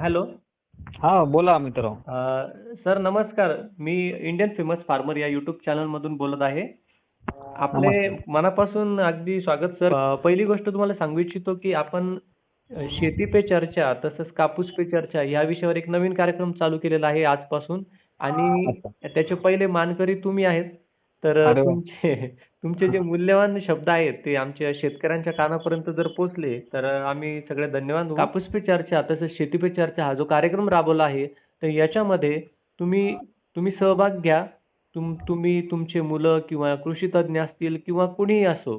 Hello. हा बोला मित्र सर नमस्कार. मी इंडियन फेमस फार्मर या युट्यूब चॅनल मधून बोलत आहे. आपले. मनापासून अगदी स्वागत सर. पहिली गोष्ट तुम्हाला सांगू इच्छितो की आपण शेती पे चर्चा तसंच कापूस पे चर्चा या विषयावर एक नवीन कार्यक्रम चालू केलेला आहे आजपासून. आणि. त्याचे पहिले मानकरी तुम्ही आहेत. तर. तुमचे तुमचे जे मूल्यवान शब्द आहेत ते आमच्या शेतकऱ्यांच्या कानापर्यंत जर पोहोचले तर आम्ही सगळे धन्यवाद देऊ. कापूस पे चर्चा तसंच शेती पे चर्चा हा जो कार्यक्रम राबवला आहे तर याच्यामध्ये तुम्ही तुम्ही सहभाग घ्या. तुम तुम्ही तुमचे मुलं किंवा कृषी तज्ज्ञ असतील किंवा कुणीही असो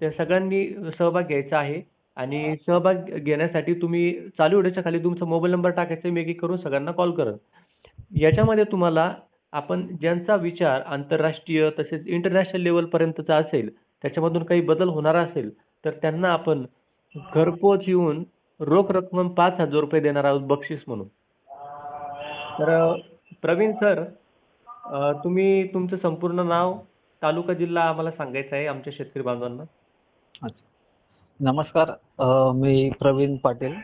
त्या सगळ्यांनी सहभाग घ्यायचा आहे. आणि सहभाग घेण्यासाठी तुम्ही चालू व्हिडिओच्या खाली तुमचा मोबाईल नंबर टाकायचा मी एक करून सगळ्यांना कॉल करेन याच्यामध्ये तुम्हाला आपण ज्यांचा विचार आंतरराष्ट्रीय तसेच इंटरनॅशनल लेवल पर्यंतचा असेल त्याच्यामधून काही बदल होणार असेल तर त्यांना आपण घरपोच येऊन रोख रक्कम पाच हजार रुपये देणार आहोत बक्षीस म्हणून. तर प्रवीण सर तुम्ही तुमचं संपूर्ण नाव तालुका जिल्हा आम्हाला सांगायचं आहे आमच्या शेतकरी बांधवांना. अच्छा. नमस्कार. मी प्रवीण पाटील.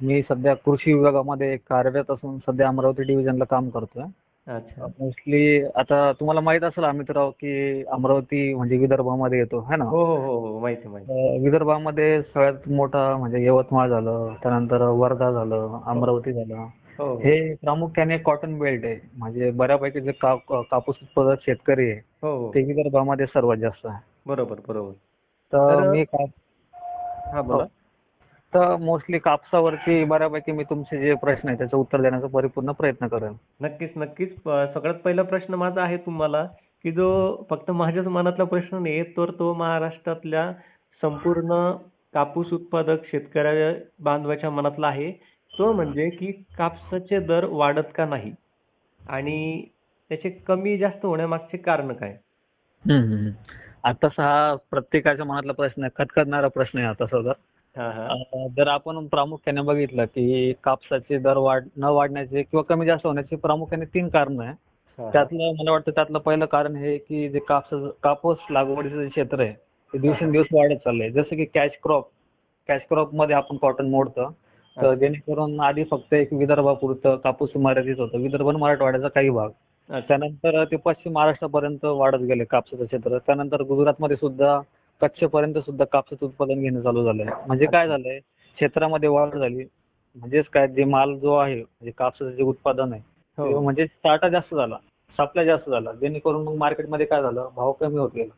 मी सध्या कृषी विभागामध्ये कार्यरत असून सध्या अमरावती डिव्हिजनला काम करतोय. मोस्टली आता तुम्हाला माहीत असेल अमितराव की अमरावती म्हणजे विदर्भामध्ये येतो है ना? हो हो हो हो माहिती माहिती. अ, विदर्भामध्ये सगळ्यात मोठा म्हणजे यवतमाळ झालं त्यानंतर वर्धा झालं अमरावती झालं. हो हो. हे प्रामुख्याने कॉटन बेल्ट आहे. म्हणजे बऱ्यापैकी जे का- कापूस उत्पादक शेतकरी आहे हो हो. ते विदर्भामध्ये सर्वात जास्त आहे. बरोबर बरोबर. तर तर- मी का हा बोला. तर मोस्टली कापसावरती बऱ्यापैकी मी तुमचे जे प्रश्न आहे त्याचं उत्तर देण्याचा परिपूर्ण प्रयत्न करेन. नक्कीच नक्कीच. सगळ्यात पहिला प्रश्न माझा आहे तुम्हाला की जो फक्त माझ्याच मनातला प्रश्न नाही तर तो महाराष्ट्रातल्या संपूर्ण कापूस उत्पादक शेतकऱ्या बांधवाच्या मनातला आहे. तो म्हणजे की कापसाचे दर वाढत का नाही? आणि त्याचे कमी जास्त होण्यामागचे कारण काय. आता हा प्रत्येकाच्या मनातला प्रश्न आहे खतखतणारा प्रश्न आहे आता सगळं. जर आपण प्रामुख्याने बघितलं की कापसाचे दर वाढ न वाढण्याचे किंवा कमी जास्त होण्याचे प्रामुख्याने तीन कारण आहे. त्यातलं मला वाटतं त्यातलं पहिलं कारण हे की जे कापसा कापूस लागवडीचं जे क्षेत्र आहे ते दिवसेंदिवस वाढत चाललंय. जसं की कॅश क्रॉप कॅश क्रॉपमध्ये आपण कॉटन मोडतो. तर जेणेकरून आधी फक्त एक विदर्भापुरतं कापूस मर्यादित होतं. विदर्भ मराठवाड्याचा काही भाग. त्यानंतर ते पश्चिम महाराष्ट्रापर्यंत वाढत गेले कापसाचं क्षेत्र. त्यानंतर गुजरातमध्ये सुद्धा कच्छपर्यंत सुद्धा कापसाचं उत्पादन घेणं चालू झालंय. म्हणजे काय झालंय? क्षेत्रामध्ये वाढ झाली. म्हणजेच काय? जे माल जो आहे म्हणजे कापसाचं जे उत्पादन आहे हो. म्हणजे साठा जास्त झाला. सप्लाय जास्त झाला. जेणेकरून मग मार्केटमध्ये काय झालं? भाव कमी होत गेला.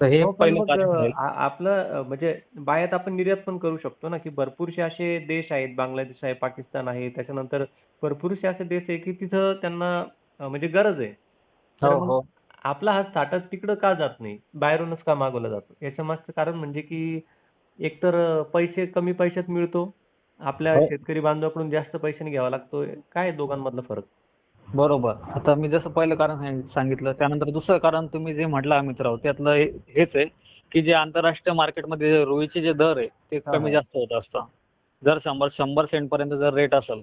तर हे हो, पहिलं आपलं म्हणजे बाहेर आपण निर्यात पण करू शकतो ना की भरपूरसे असे देश आहेत बांगलादेश आहे पाकिस्तान आहे त्याच्यानंतर भरपूरसे असे देश आहे की तिथं त्यांना म्हणजे गरज आहे. आपला हा साठा तिकडं का जात नाही? बाहेरूनच का मागवला जातो? याच्या मागचं कारण म्हणजे की एकतर पैसे कमी पैशात मिळतो. आपल्या हो. शेतकरी बांधवाकडून जास्त पैशाने घ्यावा लागतो. काय दोघांमधला फरक? बरोबर. आता मी जसं पहिलं कारण सांग- सांगितलं त्यानंतर दुसरं कारण तुम्ही जे म्हटलं अमितराव त्यातलं हेच आहे की जे आंतरराष्ट्रीय मार्केटमध्ये रुईचे जे दर आहे ते कमी. जास्त होत असतं जर शंभर शंभर सेंट पर्यंत जर रेट असेल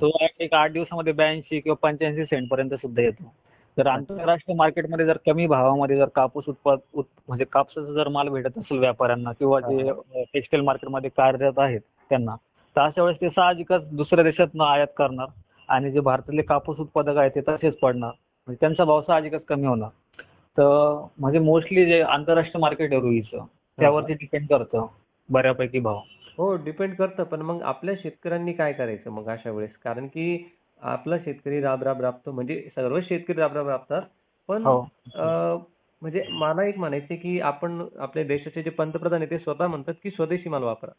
तो एक आठ दिवसामध्ये ब्याऐंशी किंवा पंच्याऐंशी सेंट पर्यंत सुद्धा येतो. जर आंतरराष्ट्रीय मार्केटमध्ये जर कमी भावामध्ये जर कापूस उत्पाद उत- म्हणजे कापसाचा जर माल भेटत असेल व्यापाऱ्यांना किंवा जे टेक्सटाईल मार्केटमध्ये कार्यरत आहेत त्यांना तर अशा वेळेस ते साहजिकच दुसऱ्या देशातनं आयात करणार आणि जे भारतातले कापूस उत्पादक आहेत ते तसेच पडणार. म्हणजे त्यांचा भाव साहजिकच कमी होणार. तर म्हणजे मोस्टली जे आंतरराष्ट्रीय मार्केट आहे रुईचं त्यावरती डिपेंड करतं बऱ्यापैकी भाव. हो डिपेंड करतं. पण मग आपल्या शेतकऱ्यांनी काय करायचं मग अशा वेळेस? कारण की आपला शेतकरी राब राब राबतो म्हणजे सर्व शेतकरी राब राब राबतात पण हो. म्हणजे मला एक म्हणायचे की आपण आपल्या देशाचे जे पंतप्रधान आहे ते स्वतः म्हणतात की स्वदेशी माल वापरा.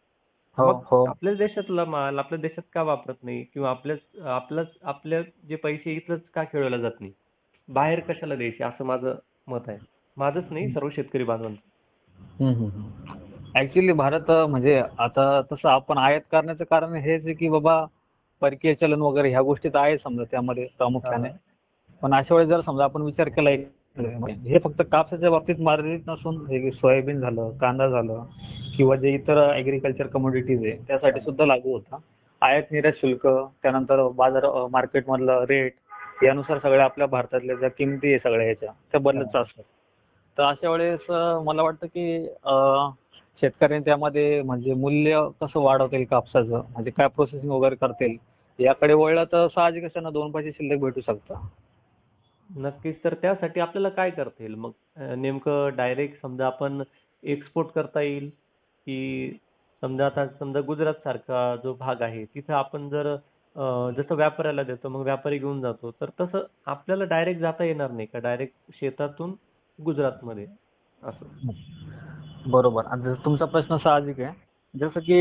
हो हो. आपल्याच देशातला माल आपल्या देशात का वापरत नाही? किंवा आपल्याच आपलंच आपल्या जे पैसे इथलंच का खेळवला जात नाही? बाहेर कशाला द्यायचे? असं माझं मत आहे. माझंच नाही सर्व शेतकरी बांधवांचं. ऍक्च्युली भारत म्हणजे आता तसं आपण आयात करण्याचं कारण हेच आहे की बाबा परकीय चलन वगैरे ह्या गोष्टी तर आहे समजा त्यामध्ये प्रामुख्याने. पण अशा वेळेस जर समजा आपण विचार केला हे फक्त कापसाच्या बाबतीत मर्यादित नसून हे सोयाबीन झालं कांदा झालं किंवा जे इतर ऍग्रिकल्चर कमोडिटीज आहे त्यासाठी सुद्धा लागू होता. आयात निर्यात शुल्क त्यानंतर बाजार मार्केटमधलं रेट यानुसार सगळ्या आपल्या भारतातल्या ज्या किमती आहे सगळ्या ह्याच्या त्या बदलत असतात. तर अशा वेळेस मला वाटतं की शेतकऱ्यांनी त्यामध्ये म्हणजे मूल्य कसं वाढवता येईल कापसाचं म्हणजे काय प्रोसेसिंग वगैरे करता येईल याकडे वळलं तर साहजिकच त्यांना दोन पैसे शिल्लक भेटू शकतात नक्कीच तर त्यासाठी आपल्याला काय करता येईल? मग नेमकं डायरेक्ट समजा आपण एक्सपोर्ट करता येईल की समजा आता समजा गुजरात सारखा जो भाग आहे तिथं आपण जर जसं व्यापाऱ्याला देतो मग व्यापारी घेऊन जातो तर तसं आपल्याला डायरेक्ट जाता येणार नाही का? डायरेक्ट शेतातून गुजरातमध्ये? असं. बरोबर. आणि तुमचा प्रश्न साहजिक आहे जसं की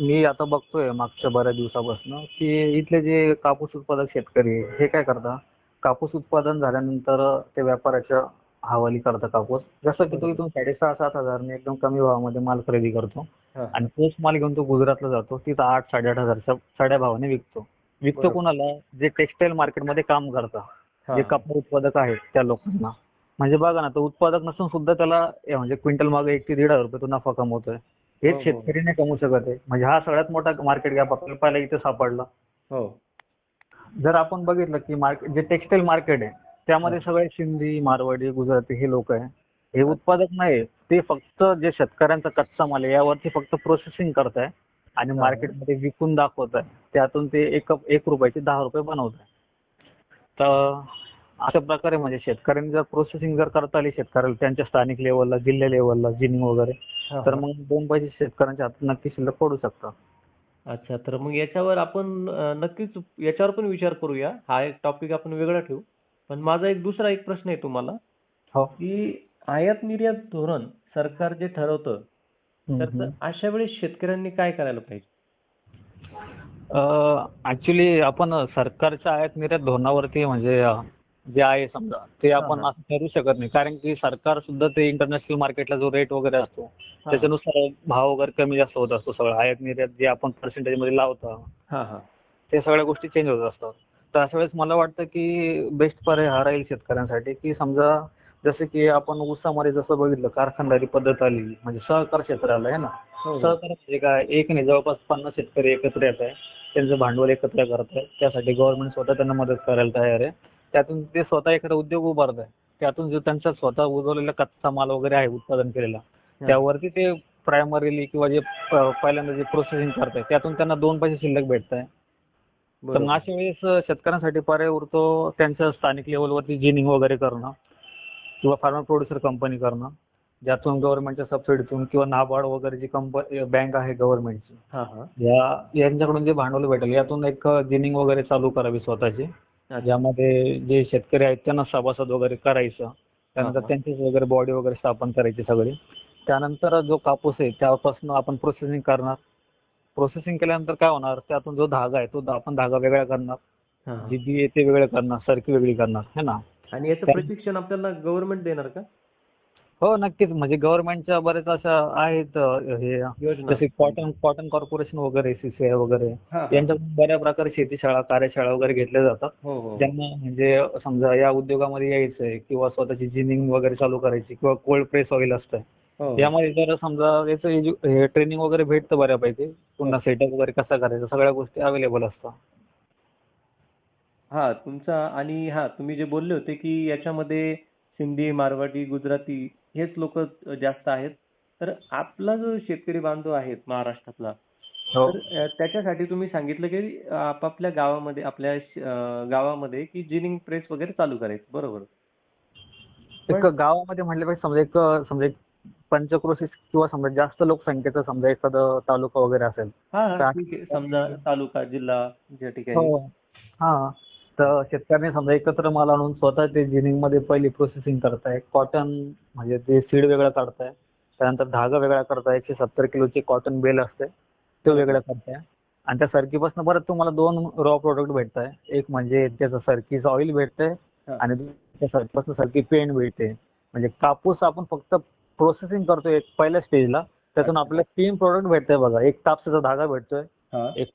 मी आता बघतोय मागच्या बऱ्याच दिवसापासून की इथले जे कापूस उत्पादक शेतकरी आहे, हे काय करतात? कापूस उत्पादन झाल्यानंतर ते व्यापाऱ्याच्या हवाली करतात कापूस. जसं की तो इथून साडेसहा सात हजारने एकदम कमी भावामध्ये माल खरेदी करतो आणि तोच माल घेऊन तो गुजरातला जातो तिथं आठ साडेआठ हजारच्या साड्या भावाने विकतो. विकतो. कोणाला? जे टेक्सटाईल मार्केटमध्ये काम करतात. जे कापड उत्पादक आहेत त्या लोकांना. म्हणजे बघा ना तो उत्पादक नसून सुद्धा त्याला म्हणजे क्विंटल मागे एक ते दीड हजार रुपये तो नफा कमवतोय. हेच हो. शेतकरी नाही कमवू शकत आहे म्हणजे हा सगळ्यात मोठा मार्केट गॅप आपल्याला इथे सापडला. हो. जर आपण बघितलं की मार्केट जे टेक्सटाईल मार्केट आहे त्यामध्ये सगळे सिंधी मारवाडी गुजराती हे लोक आहे. हे उत्पादक नाही ते फक्त जे शेतकऱ्यांचा कच्चा माल आहे यावरती फक्त प्रोसेसिंग करत आहे आणि हा. मार्केटमध्ये विकून दाखवत आहे त्यातून ते एक एक रुपयाचे दहा रुपये बनवत आहे तर अशा प्रकारे म्हणजे शेतकऱ्यांनी जर प्रोसेसिंग जर करता आली शेतकऱ्याला त्यांच्या स्थानिक लेवलला जिल्हा लेवलला जिनिंग वगैरे तर. मग दोन पैसे शेतकऱ्यांच्या हातात नक्की शिल्लक पडू शकतात. अच्छा तर मग याच्यावर आपण नक्कीच याच्यावर पण विचार करूया. हा एक टॉपिक आपण वेगळा ठेवू. पण माझा एक दुसरा एक प्रश्न आहे तुम्हाला. हो. की आयात निर्यात धोरण सरकार जे ठरवतं तर अशा वेळेस शेतकऱ्यांनी काय करायला पाहिजे? ऍक्च्युली आपण सरकारच्या आयात निर्यात धोरणावरती म्हणजे जे आहे समजा ते आपण. असं ठरवू शकत नाही. कारण की सरकार सुद्धा ते इंटरनॅशनल मार्केटला जो रेट वगैरे असतो त्याच्यानुसार भाव वगैरे कमी जास्त होत असतो सगळं. आयात निर्यात जे आपण पर्सेंटेजमध्ये लावतो हा हा. ते सगळ्या गोष्टी चेंज होत असतात. तर अशा वेळेस मला वाटतं की बेस्ट पर्याय हा राहील शेतकऱ्यांसाठी की समजा जसं की आपण ऊसामध्ये जसं बघितलं कारखानदारी पद्धत आली म्हणजे सहकार क्षेत्र आलं आहे ना? हो. सहकार म्हणजे काय? एक नाही जवळपास पन्नास शेतकरी एकत्र येत आहे त्यांचं भांडवल एकत्र करत आहे त्यासाठी गव्हर्नमेंट स्वतः त्यांना मदत करायला तयार आहे. त्यातून ते स्वतः एखादा उद्योग उभारत आहे. त्यातून जो त्यांचा स्वतः उगवलेला कच्चा माल वगैरे आहे उत्पादन केलेला त्यावरती ते प्रायमरीली किंवा जे पहिल्यांदा जे प्रोसेसिंग करताय त्यातून त्यांना दोन पैसे शिल्लक भेटत आहे तर अशा वेळेस शेतकऱ्यांसाठी पर्याय उरतो त्यांच्या स्थानिक लेवलवरती जिनिंग वगैरे करणं किंवा फार्मर प्रोड्युसर कंपनी करणं ज्यातून गव्हर्नमेंटच्या सबसिडीतून किंवा नाबार्ड वगैरे जी कंपनी बँक आहे गव्हर्नमेंटची या यांच्याकडून जे भांडवल भेटेल यातून एक जिनिंग वगैरे चालू करावी स्वतःची. ज्यामध्ये जे शेतकरी आहेत त्यांना सभासद वगैरे करायचं. त्यानंतर. त्यांचीच वगैरे बॉडी वगैरे स्थापन करायची सगळी. त्यानंतर जो कापूस आहे त्यापासून आपण प्रोसेसिंग करणार. प्रोसेसिंग केल्यानंतर काय होणार त्यातून जो धागा आहे तो आपण धागा वेगळा करणार. जी बी आहे ते वेगळं करणार सरकी वेगळी करणार है ना? आणि याचं प्रशिक्षण आपल्याला गव्हर्नमेंट देणार का? हो नक्कीच. म्हणजे गव्हर्नमेंटच्या बरेच अशा आहेत हे जसे कॉटन कॉटन कॉर्पोरेशन वगैरे सीसीआय वगैरे. यांच्याकडून बऱ्या प्रकारे शेतीशाळा कार्यशाळा वगैरे घेतल्या जातात. हो हो. ज्यांना म्हणजे समजा या उद्योगामध्ये यायचंय किंवा स्वतःची जिनिंग वगैरे चालू करायची किंवा कोल्ड प्रेस ऑइल असतं हो. यामध्ये जर समजा याचं ट्रेनिंग वगैरे भेटतं बऱ्यापैकी पुन्हा सेटअप वगैरे कसा करायचा सगळ्या गोष्टी अवेलेबल असतात. हा तुमचा आणि हा तुम्ही जे बोलले होते की याच्यामध्ये सिंधी मारवाडी गुजराती हेच लोक जास्त आहेत. तर आपला जो शेतकरी बांधव आहेत महाराष्ट्रातला हो. तर त्याच्यासाठी तुम्ही सांगितलं की आपापल्या गावामध्ये आपल्या गावामध्ये की जिनिंग प्रेस वगैरे चालू करायचं. बरोबर. एक गावामध्ये म्हटल्यापेक्षा समजा एक समजा एक पंचक्रोशीस किंवा समजा जास्त लोकसंख्येचा समजा एखादा तालुका वगैरे असेल. आहे. समजा तालुका जिल्हा ज्या ठिकाणी. हो. हा. तर शेतकऱ्यांनी समजा एकत्र माल आणून स्वतः ते जिनिंगमध्ये पहिली प्रोसेसिंग करताय. कॉटन म्हणजे ते सीड वेगळं काढताय त्यानंतर धागा वेगळा करताय एकशे सत्तर किलोची कॉटन बेल असते ते वेगळं करताय. आणि त्या सरकीपासून परत तुम्हाला दोन रॉ प्रोडक्ट भेटताय. एक म्हणजे त्याचं सरकीचं ऑइल भेटतंय. आणि त्या सरकीपासून सरकी पेंट भेटते. म्हणजे कापूस आपण फक्त प्रोसेसिंग करतोय एक पहिल्या स्टेजला त्यातून आपल्याला तीन प्रोडक्ट भेटतंय बघा. एक कापसाचा धागा भेटतोय एक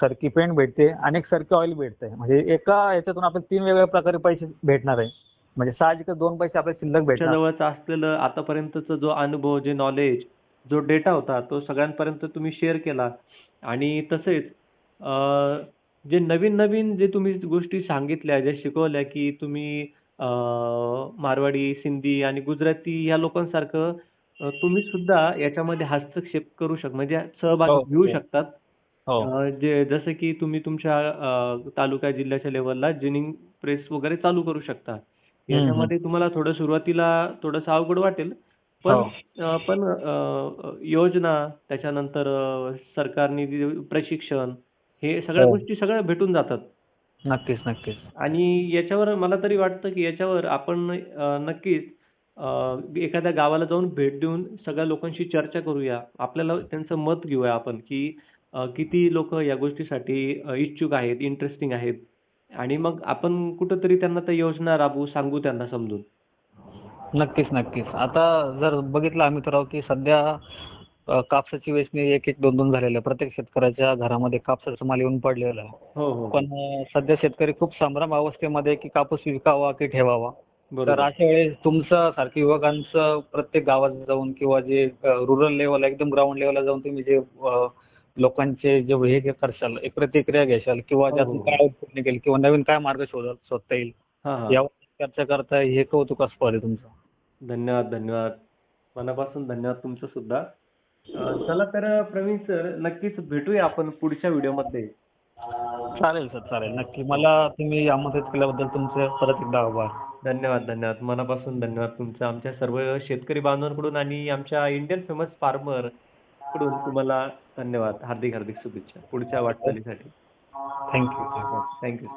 सरकी पेंट भेटते आणि एक सरकी ऑइल भेटते. म्हणजे एका याच्यातून आपल्याला तीन वेगवेगळ्या प्रकारे पैसे भेटणार आहे. म्हणजे साहजिकच दोन पैसे आपल्याला शिल्लक भेटणार. जवळचा असलेलं आतापर्यंतचा जो अनुभव जे नॉलेज जो डेटा होता तो सगळ्यांपर्यंत तुम्ही शेअर केला. आणि तसेच जे नवीन नवीन जे तुम्ही गोष्टी सांगितल्या ज्या शिकवल्या की तुम्ही मारवाडी सिंधी आणि गुजराती या लोकांसारखं तुम्ही सुद्धा याच्यामध्ये हस्तक्षेप करू शक म्हणजे सहभाग हो, घेऊ हो. शकतात. जसं की तुम्ही तुमच्या तालुका जिल्ह्याच्या लेवलला जिनिंग प्रेस वगैरे चालू करू शकता. याच्यामध्ये तुम्हाला थोडं सुरुवातीला थोडंसं अवघड वाटेल. पण हो. योजना त्याच्यानंतर सरकारने प्रशिक्षण हे सगळ्या हो. गोष्टी सगळ्या भेटून जातात. नक्कीच नक्कीच. आणि याच्यावर मला तरी वाटतं की याच्यावर आपण नक्कीच एखाद्या गावाला जाऊन भेट देऊन सगळ्या लोकांशी चर्चा करूया. आपल्याला त्यांचं मत घेऊया आपण की किती लोक या गोष्टीसाठी इच्छुक आहेत इंटरेस्टिंग आहेत? आणि मग आपण कुठंतरी त्यांना त्या योजना राबवू सांगू त्यांना समजून. नक्कीच नक्कीच. आता जर बघितलं आम्ही तर की सध्या कापसाची वेचणी एक एक दोन दोन झालेलं प्रत्येक शेतकऱ्याच्या घरामध्ये कापसाचा माल येऊन पडलेला आहे. हो हो. पण सध्या शेतकरी खूप संभ्रम अवस्थेमध्ये की कापूस विकावा की ठेवावा. तर अशा वेळेस तुमचं सारखी युवकांचं प्रत्येक गावात जाऊन किंवा जे रुरल लेवल एकदम ग्राउंड लेवलला जाऊन तुम्ही जे लोकांचे जे हे जे करशाल एक प्रतिक्रिया घेशाल किंवा हो, त्यातून हो. काय आउटपुट निघेल किंवा नवीन काय मार्ग शोध शोधता येईल यावर चर्चा करता हे कौतुकास्पद आहे तुमचं. धन्यवाद धन्यवाद. मनापासून धन्यवाद तुमचं सुद्धा. चला तर प्रवीण सर नक्कीच भेटूया आपण पुढच्या व्हिडिओमध्ये. चालेल सर चालेल. नक्की. मला तुम्ही आमंत्रित केल्याबद्दल तुमचे परत एकदा आभार. धन्यवाद धन्यवाद. मनापासून धन्यवाद तुमचं. आमच्या सर्व शेतकरी बांधवांकडून आणि आमच्या इंडियन फेमस फार्मरकडून तुम्हाला धन्यवाद. हार्दिक हार्दिक शुभेच्छा. पुढच्या वाटचालीसाठी. Thank you thank you